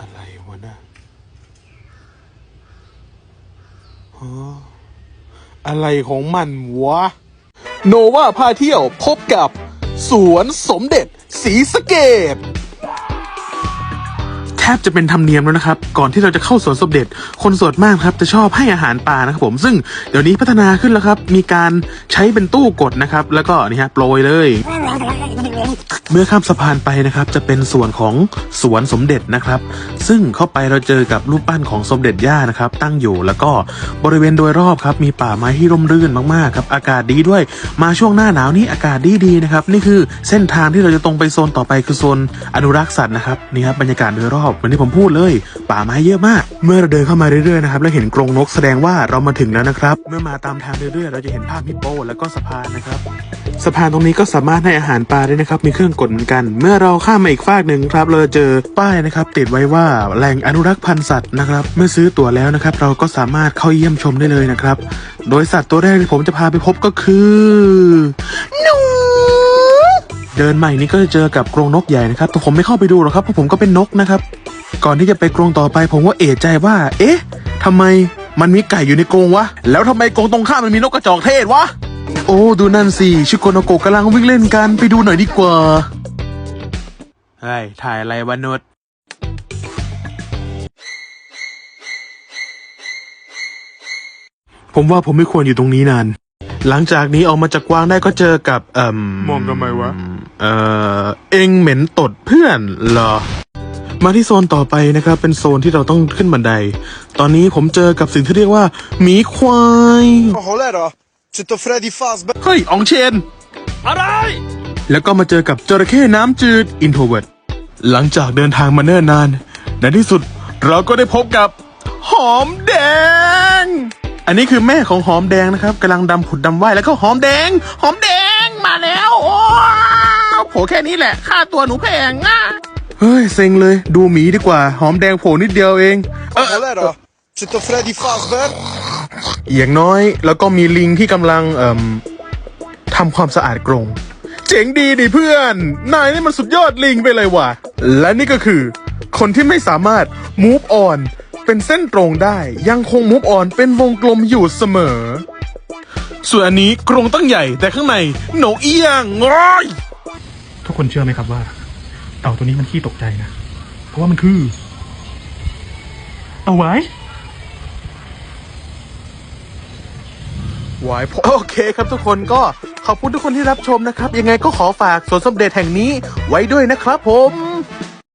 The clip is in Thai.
อะไรวะนะฮะอะไรของมันวะ โนวาพาเที่ยวพบกับ สวนสมเด็จสีสะเกตแทบจะเป็นธรรมเนียมแล้วนะครับ ก่อนที่เราจะเข้าสวนสมเด็จ คนส่วนมากครับจะชอบให้อาหารปลานะครับผมซึ่งเดี๋ยวนี้พัฒนาขึ้นแล้วครับ มีการใช้เป็นตู้กดนะครับ แล้วก็นี่ฮะโปรยเลย เมื่อข้ามสะพานไปนะครับ จะเป็นส่วนของสวนสมเด็จนะครับ ซึ่งเข้าไปเราเจอกับรูปปั้นของสมเด็จย่านะครับ ตั้งอยู่แล้วก็บริเวณโดยรอบครับ มีป่าไม้ที่ร่มรื่นมากๆครับ อากาศดีด้วย มาช่วงหน้าหนาวนี้อากาศดีดีๆนะครับ นี่คือเส้นทางที่เราจะตรงไปโซนต่อไปคือโซนอนุรักษ์สัตว์นะครับนี่ครับบรรยากาศโดยรอบเหมือนที่ผมพูดเลย ป่าไม้เยอะมาก เมื่อเราเดินเข้ามาเรื่อยๆนะครับแล้วเห็นกรงนกแสดงว่าเรามาถึงแล้วนะครับ เมื่อมาตามทางเรื่อยๆ เราจะเห็นภาพฮิปโป แล้วก็สะพานนะครับ สะพานตรงนี้ก็สามารถให้อาหารปลาได้นะครับ มีเครื่องกดเหมือนกัน เมื่อเราข้ามมาอีกฟากหนึ่งครับ เราเจอป้ายนะครับ ติดไว้ว่าแหล่งอนุรักษ์พันธุ์สัตว์นะครับ เมื่อซื้อตั๋วแล้วนะครับ เราก็สามารถเข้าเยี่ยมชมได้เลยนะครับ โดยสัตว์ตัวแรกที่ผมจะพาไปพบก็คือหนูเดินใหม่นี้ก็จะเจอกับกรงนกใหญ่นะครับแต่ผมไม่เข้าไปดูหรอกครับเพราะผมก็เป็นนกนะครับ ก่อนที่จะไปกรงต่อไป ผมก็เอะใจว่า เอ๊ะทำไมมันมีไก่อยู่ในกรงวะ แล้วทำไมกรงตรงข้ามมันมีนกกระจอกเทศวะ โอ้ ดูนั่นสิ ชิโกโนโกะกำลังวิ่งเล่นกัน ไปดูหน่อยดีกว่า เฮ้ย ถ่ายอะไรวะนุชผมว่าผมไม่ควรอยู่ตรงนี้นาน หลังจากนี้ออกมาจากกวางได้ก็เจอกับเอ่มมองทำไมวะ เอ่อ เองเหม็นตดเพื่อนเหรอ มาที่โซนต่อไปนะครับ เป็นโซนที่เราต้องขึ้นบันได ตอนนี้ผมเจอกับสิ่งที่เรียกว่าหมีควาย Oh Holera, c'è to Freddy Fazbear. เฮ้ยอองเชน อะไร แล้วก็มาเจอกับจระเข้น้ำจืดอินโทรเวิร์ดหลังจากเดินทางมาเนิ่นนาน ในที่สุดเราก็ได้พบกับ หอมแดง อันนี้คือแม่ของหอมแดงนะครับกำลังดำผุดดำว่ายแล้วก็หอมแดง หอมแดงมาแล้วโอ้โผล่แค่นี้แหละ ค่าตัวหนูแพงอะเฮ้ยเซ็งเลยดูหมีดีกว่า หอมแดงโผล่นิดเดียวเองเอ Oh อ Holera, c'è to Freddy Fazbear. อย่างน้อย แล้วก็มีลิงที่กำลังเอ่มทำความสะอาดกรงเจ๋งดีดิเพื่อน นายนี่มันสุดยอดลิงไปเลยว่ะ และนี่ก็คือ คนที่ไม่สามารถ move on เป็นเส้นตรงได้ ยังคง move on เป็นวงกลมอยู่เสมอ ส่วนอันนี้กรงตั้งใหญ่แต่ข้างในโหนกเอียงงอยทุกคนเชื่อไหมครับว่า เต่าตัวนี้มันขี้ตกใจนะ เพราะว่ามันคือ เอาไว้ วายโอเคครับทุกคนก็ขอบคุณทุกคนที่รับชมนะครับ ยังไงก็ขอฝากสวนสมเด็จแห่งนี้ไว้ด้วยนะครับผม